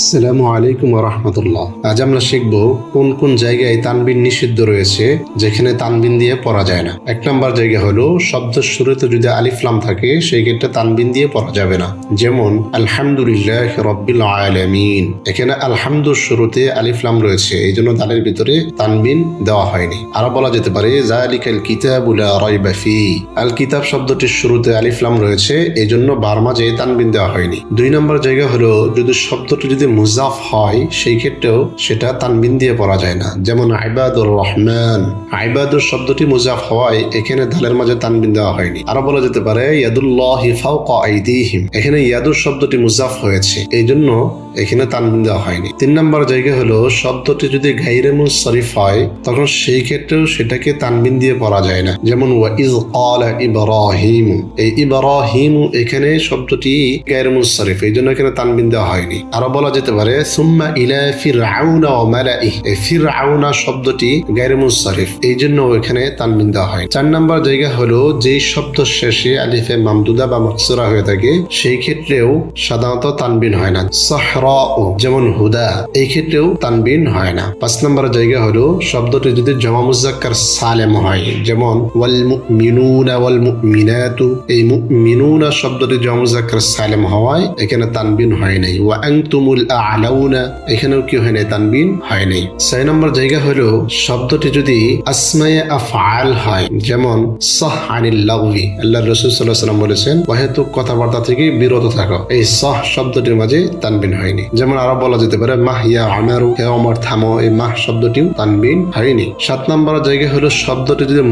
আসসালামু আলাইকুম রহমতুল্লাহ আজ আমরা শিখব কোন কোন জায়গায় তানবিন নিষিদ্ধ রয়েছে, যেখানে তানবিন দিয়ে পড়া যায় না। এক নম্বর জায়গা হলো, শব্দের শুরুতে যদি আলিফলাম থাকে, সেই ক্ষেত্রে তানবিন দিয়ে পড়া যাবে না। যেমন, আলহামদুলিল্লাহ রব্বিল আলামিন। এখানে আলহামদুর শুরুতে আলিফলাম রয়েছে এই জন্য দালের ভিতরে তানবিন দেওয়া হয়নি। আরও বলা যেতে পারে জালিকাল কিতাবুল রাইবা ফি। আল কিতাব শব্দটির শুরুতে আলিফলাম রয়েছে এই জন্য বার মাঝে তানবিন দেওয়া হয়নি। দুই নম্বর জায়গা হলো, যদি শব্দটি যদি মুজাফ হয়, সেই ক্ষেত্রেও সেটা তানবিন দিয়ে পড়া যায় না। যেমন আইবাদুর রহমান। আইবাদুর শব্দটি মুজাফ হওয়ায় এখানে ধালের মাঝে তানবিন দেওয়া হয়নি। আরও বলা যেতে পারে, ইয়াদুল্লাহ আইদিহিম। এখানে ইয়াদুর শব্দটি মুজাফ হয়েছে এই জন্য এখানে তানবিন দেওয়া হয়নি। তিন নম্বর জায়গা হলো, শব্দটি যদি গাইরে মুনসরিফ হয়, তখন সেই ক্ষেত্রেও সেটাকে তানবিন দিয়ে পড়া যায় না। যেমন ইব্রাহিম। এই ইব্রাহিম এখানে শব্দটি গাইরে মুনসরিফ এই জন্য এখানে তানবিন দেওয়া হয়নি। আরও বলা যেতে পারে, সুম্মা ইলা ফিরআউনা ওয়া মালাইহি এই ফিরআউনা শব্দটি গাইরে মুনসরিফ, এই জন্য এখানে তানবিন দেওয়া হয়। চার নম্বর জায়গা হলো, যেই শব্দ শেষে আলিফে মামদুদা বা মকসুরা হয়ে থাকে, সেই ক্ষেত্রেও সাধারণত তানবিন হয় না। সাহরা যেমন হুদা, এই ক্ষেত্রেও তানবিন হয় না। পাঁচ নম্বর জায়গা হলো, শব্দটি যদি জমা মুজাক্কার সালেম হয়, যেমন, ওয়াল মুমিনুনা ওয়াল মুমিনাতু, এই মুমিনুনা শব্দটি জমা মুজাক্কার সালেম হওয়ায় এখানে তানবিন হয় নাই। ওয়া আনতুমুল আলাউনা, এখানেও কি হয় নাই? তানবিন হয় নাই। ছয় নম্বর জায়গা হলো, শব্দটি যদি আসমায়ে আফআল হয়, যেমন আনিল লাগবি, আল্লাহ রসুল সাল্লাহ সাল্লাম বলেছেন অহেতুক কথাবার্তা থেকে বিরত থাকো। এই শব্দটির মাঝে তানবিন হয়নি। যেমন আরও বলা যেতে পারে, মাহ ইয়া আমারু, হে অমর থামো, এই মাহ শব্দটিও তানবিন হয়নি। সাত নম্বর জায়গা হলো, শব্দটি যদি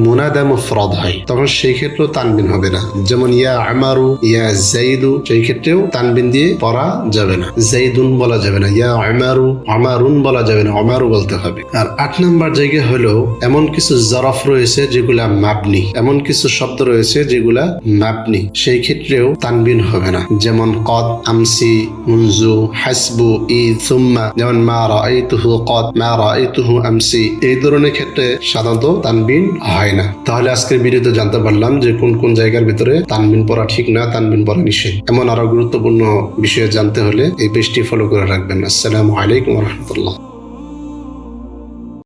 হয়, তখন সেই ক্ষেত্রেও তানবিন হবে না। যেমন ইয়া আমারু, ইয়া জাইদু সেই ক্ষেত্রেও তানবিন দিয়ে পড়া যাবে না। জাইদুন বলা যাবে না। ইয়া আমারু আমারুন বলা যাবে না আমারু বলতে হবে। আর আট নম্বর জায়গা হলো, এমন কিছু জরফ রয়েছে যেগুলা মাবনি, এমন কিছু শব্দ রয়েছে যেগুলা মাবনি। সেই ক্ষেত্রেও তানবিন হবে না। যেমন কদ, আমসি, মুনজু, হাসবু ই সুম্মা, যেমন মা রাআইতুহু কদ, মা রাআইতুহু আমসি। এই ধরনের ক্ষেত্রে সাধারণত তানবিন হয় না। তাহলে আজকের ভিডিওতে জানতে পারলাম যে কোন কোন জায়গার ভিতরে তানবিন পড়া ঠিক না, তানবিন পড়া নিষেধ। এমন আরও গুরুত্বপূর্ণ বিষয়ে জানতে হলে এই পেজটি ফলো করে রাখবেন আসসালামু আলাইকুম রহমতুল্লাহ